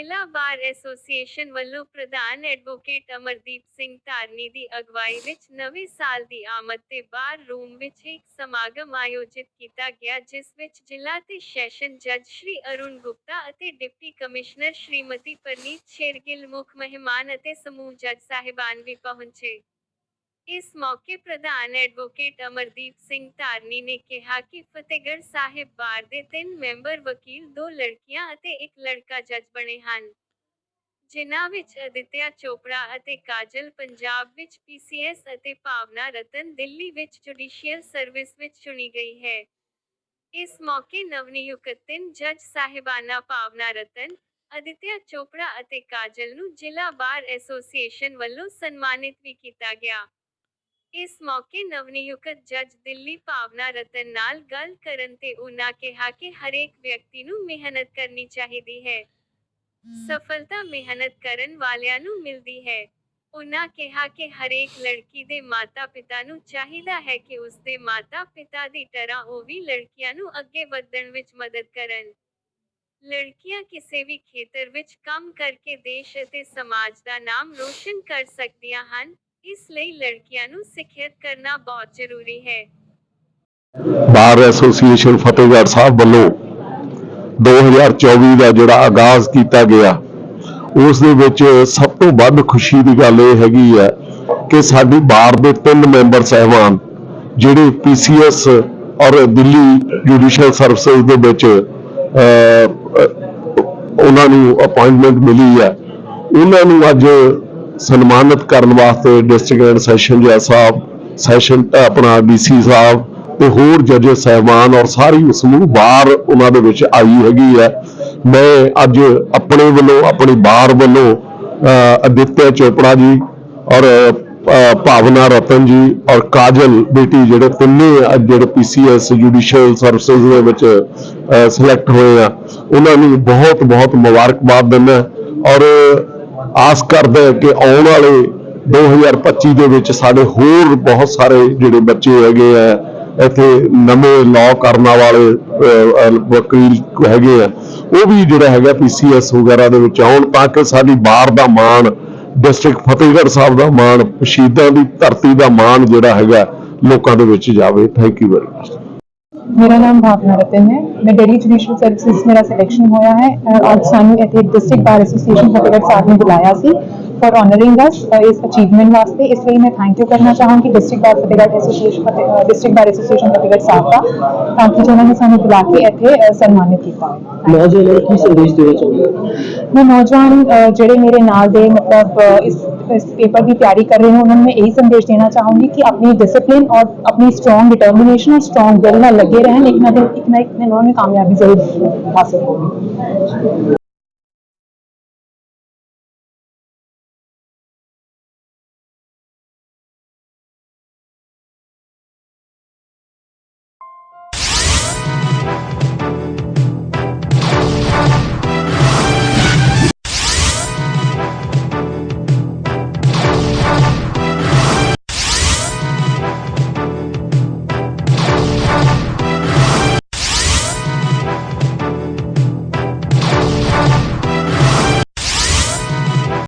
ਜ਼ਿਲ੍ਹਾ bar association ਵੱਲੋਂ ਪ੍ਰਧਾਨ ਐਡਵੋਕੇਟ ਅਮਰਦੀਪ ਸਿੰਘ ਧਾਰਨੀ ਦੀ ਅਗਵਾਈ ਵਿੱਚ ਨਵੇਂ ਸਾਲ ਦੀ ਆਮਦ ਤੇ ਬਾਰ ਰੂਮ ਵਿੱਚ ਇੱਕ ਸਮਾਗਮ ਆਯੋਜਿਤ ਕੀਤਾ ਗਿਆ, ਜਿਸ ਵਿੱਚ ਜ਼ਿਲ੍ਹਾ ਤੇ ਸੈਸ਼ਨ ਜੱਜ ਸ਼੍ਰੀ ਅਰੁਣ ਗੁਪਤਾ ਅਤੇ ਡਿਪਟੀ ਕਮਿਸ਼ਨਰ ਸ਼੍ਰੀਮਤੀ ਪਰਨੀਤ ਸ਼ੇਰਗਿੱਲ ਮੁੱਖ ਮਹਿਮਾਨ ਅਤੇ ਸਮੂਹ ਜੱਜ ਸਾਹਿਬਾਨ ਵੀ ਪਹੁੰਚੇ। ਇਸ ਮੌਕੇ ਪ੍ਰਧਾਨ ਐਡਵੋਕੇਟ ਅਮਰਦੀਪ ਸਿੰਘ ਧਾਰਨੀ ਨੇ ਕਿਹਾ ਕਿ ਫਤਿਹਗੜ੍ਹ ਸਾਹਿਬ ਬਾਰ ਦੇ ਤਿੰਨ ਮੈਂਬਰ ਵਕੀਲ ਦੋ ਲੜਕੀਆਂ ਅਤੇ ਇੱਕ ਲੜਕਾ ਜੱਜ ਬਣੇ ਹਨ, ਜਿਨ੍ਹਾਂ ਵਿੱਚ ਅਦਿੱਤਿਆ ਚੋਪੜਾ ਅਤੇ ਕਾਜਲ ਪੰਜਾਬ ਵਿੱਚ ਪੀਸੀਐਸ ਅਤੇ ਭਾਵਨਾ ਰਤਨ ਦਿੱਲੀ ਵਿੱਚ ਜੁਡੀਸ਼ੀਅਲ ਸਰਵਿਸ ਵਿੱਚ ਚੁਣੀ ਗਈ ਹੈ। ਇਸ ਮੌਕੇ ਨਵਨਿਯੁਕਤ ਤਿੰਨ ਜੱਜ ਸਾਹਿਬਾਨਾ ਭਾਵਨਾ ਰਤਨ, ਅਦਿੱਤਿਆ ਚੋਪੜਾ ਅਤੇ ਕਾਜਲ ਨੂੰ ਜ਼ਿਲ੍ਹਾ ਬਾਰ ਐਸੋਸੀਏਸ਼ਨ ਵੱਲੋਂ ਸਨਮਾਨਿਤ ਵੀ ਕੀਤਾ ਗਿਆ। ਇਸ ਮੌਕੇ ਨਵਨਿਯੁਕਤ ਜੱਜ ਦਿੱਲੀ ਭਾਵਨਾ ਰਤਨ ਨਾਲ ਗੱਲ ਕਰਨ ਤੇ ਉਨ੍ਹਾਂ ਕਿਹਾ ਕਿ ਹਰੇਕ ਵਿਅਕਤੀ ਨੂੰ ਮਿਹਨਤ ਕਰਨੀ ਚਾਹੀਦੀ ਹੈ। ਸਫਲਤਾ ਮਿਹਨਤ ਕਰਨ ਵਾਲਿਆਂ ਨੂੰ ਮਿਲਦੀ ਹੈ। ਉਨ੍ਹਾਂ ਕਿਹਾ ਕਿ ਹਰੇਕ ਲੜਕੀ ਦੇ ਮਾਤਾ-ਪਿਤਾ ਨੂੰ ਚਾਹੀਦਾ ਹੈ ਕਿ ਉਸ ਦੇ ਮਾਤਾ-ਪਿਤਾ ਦੀ ਤਰ੍ਹਾਂ ਉਹ ਵੀ ਲੜਕੀਆਂ ਨੂੰ ਅੱਗੇ ਵਧਣ ਵਿੱਚ ਮਦਦ ਕਰਨ। ਲੜਕੀਆਂ ਕਿਸੇ ਵੀ ਖੇਤਰ ਵਿੱਚ ਕੰਮ ਕਰਕੇ ਦੇਸ਼ ਅਤੇ ਸਮਾਜ ਦਾ ਨਾਮ ਰੋਸ਼ਨ ਕਰ ਸਕਦੀਆਂ ਹਨ। ਇਸ ਲਈ ਲੜਕੀਆਂ ਨੂੰ ਸਿੱਖਿਅਤ ਕਰਨਾ ਬਹੁਤ ਜ਼ਰੂਰੀ ਹੈ। ਬਾਰ ਐਸੋਸੀਏਸ਼ਨ ਫਤਿਹਗੜ੍ਹ ਸਾਹਿਬ ਵੱਲੋਂ 2024 ਦਾ ਜਿਹੜਾ ਆਗਾਜ਼ ਕੀਤਾ ਗਿਆ ਉਸ ਦੇ ਵਿੱਚ ਸਭ ਤੋਂ ਵੱਧ ਖੁਸ਼ੀ ਦੀ ਗੱਲ ਇਹ ਹੈਗੀ ਹੈ ਕਿ ਸਾਡੀ ਬਾਰ ਦੇ ਤਿੰਨ ਮੈਂਬਰ ਸਹਿਬਾਨ ਜਿਹੜੇ ਪੀਸੀਐਸ ਔਰ ਦਿੱਲੀ ਜੁਡੀਸ਼ੀਅਲ ਸਰਵਿਸਿਜ਼ ਦੇ ਵਿੱਚ ਅਹ, ਉਹਨਾਂ ਨੂੰ ਅਪਾਇੰਟਮੈਂਟ ਮਿਲੀ ਹੈ। ਉਹਨਾਂ ਨੂੰ ਅੱਜ ਸਨਮਾਨਿਤ ਕਰਨ ਵਾਸਤੇ ਡਿਸਟ੍ਰਿਕਟ ਐਂਡ ਸੈਸ਼ਨ ਜੱਜ ਸਾਹਿਬ ਸੈਸ਼ਨ ਆਪਣਾ ਡੀਸੀ ਸਾਹਿਬ ਤੇ ਹੋਰ ਜੱਜ ਸਹਿਬਾਨ ਔਰ ਸਾਰੀ ਸਮੂਹ ਬਾਹਰ ਉਹਨਾਂ ਦੇ ਵਿੱਚ ਆਈ ਹੈਗੀ ਹੈ। ਮੈਂ ਅੱਜ ਆਪਣੇ ਵੱਲੋਂ ਆਪਣੀ ਬਾਰ ਵੱਲੋਂ ਅਹ, ਅਦਿੱਤਿਆ ਚੋਪੜਾ ਜੀ ਔਰ ਭਾਵਨਾ ਰਤਨ ਜੀ ਔਰ ਕਾਜਲ ਬੇਟੀ ਜਿਹੜੇ ਤਿੰਨੇ ਅੱਜ ਜਿਹੜੇ ਪੀਸੀਐਸ ਜੁਡੀਸ਼ੀਅਲ ਸਰਵਿਸਿਜ਼ ਦੇ ਵਿੱਚ ਸਿਲੈਕਟ ਹੋਏ ਆ ਉਹਨਾਂ ਨੂੰ ਬਹੁਤ ਬਹੁਤ ਮੁਬਾਰਕਬਾਦ ਦਿੰਦਾ ਔਰ ਆਸ ਕਰਦਾ ਹੈ ਕਿ ਆਉਣ ਵਾਲੇ 2025 ਦੇ ਵਿੱਚ ਸਾਡੇ ਹੋਰ ਬਹੁਤ ਸਾਰੇ ਜਿਹੜੇ ਬੱਚੇ ਹੈਗੇ ਆ, ਇੱਥੇ ਨਵੇਂ ਲਾਅ ਕਰਨ ਵਾਲੇ ਵਕੀਲ ਹੈਗੇ ਆ, ਉਹ ਵੀ ਜਿਹੜਾ ਹੈਗਾ ਪੀਸੀਐਸ ਵਗੈਰਾ ਦੇ ਵਿੱਚ ਆਉਣ ਤਾਂ ਕਿ ਸਾਡੀ ਬਾਰ ਦਾ ਮਾਣ ਡਿਸਟ੍ਰਿਕਟ ਫਤਿਹਗੜ੍ਹ ਸਾਹਿਬ ਦਾ ਮਾਣ, ਸ਼ਹੀਦਾਂ ਦੀ ਧਰਤੀ ਦਾ ਮਾਣ ਜਿਹੜਾ ਹੈਗਾ ਲੋਕਾਂ ਦੇ ਵਿੱਚ ਜਾਵੇ। ਥੈਂਕ ਯੂ ਵੈਰੀ ਮਚ ਮੇਰਾ ਨਾਮ ਭਾਵਨਾ ਰਤਨ ਹੈ ਮੈਂ ਦਿੱਲੀ ਜੁਡੀਸ਼ੀਅਲ ਸਰਵਿਸਿਜ਼ ਮੇਰਾ ਸਿਲੈਕਸ਼ਨ ਹੋਇਆ ਹੈ ਅਹ ਅੱਜ ਸਾਨੂੰ ਇੱਥੇ district bar association Fatehgarh Sahib ਨੇ ਬੁਲਾਇਆ ਸੀ ਫॉर ਆਨਰਿੰਗ ਅਸ ਇਸ ਅਚੀਵਮੈਂਟ ਵਾਸਤੇ ਇਸ ਲਈ ਮੈਂ ਥੈਂਕ ਯੂ ਕਰਨਾ ਚਾਹਾਂਗੀ district bar Fatehgarh association district bar association Fatehgarh Sahib ਦਾ ਤਾਂ ਕਿ ਜਿਨ੍ਹਾਂ ਨੇ ਸਾਨੂੰ ਬੁਲਾ ਕੇ ਇੱਥੇ ਅਹ, ਸਨਮਾਨਿਤ ਕੀਤਾ ਹੈ ਨੌਜਵਾਨਾਂ ਨੂੰ ਕੀ ਸੰਦੇਸ਼ ਦੇਣਾ ਚਾਹੁੰਦੇ ਹੋ ਮੈਂ ਨੌਜਵਾਨ ਅਹ, ਜਿਹੜੇ ਮੇਰੇ ਨਾਲ ਦੇ ਮਤਲਬ ਅਹ, ਇਸ ਇਸ ਪੇਪਰ ਦੀ ਤਿਆਰੀ ਕਰ ਰਹੇ ਨੇ ਉਹਨਾਂ ਨੂੰ ਮੈਂ ਇਹੀ ਸੰਦੇਸ਼ ਦੇਣਾ ਚਾਹੂੰਗੀ ਕਿ ਆਪਣੀ ਡਿਸਪਲਿਨ ਔਰ ਆਪਣੀ ਸਟਰੋਂਗ ਡਿਟਰਮੀਨੇਸ਼ਨ ਔਰ ਸਟਰੋਂਗ ਵਿਲ ਨਾਲ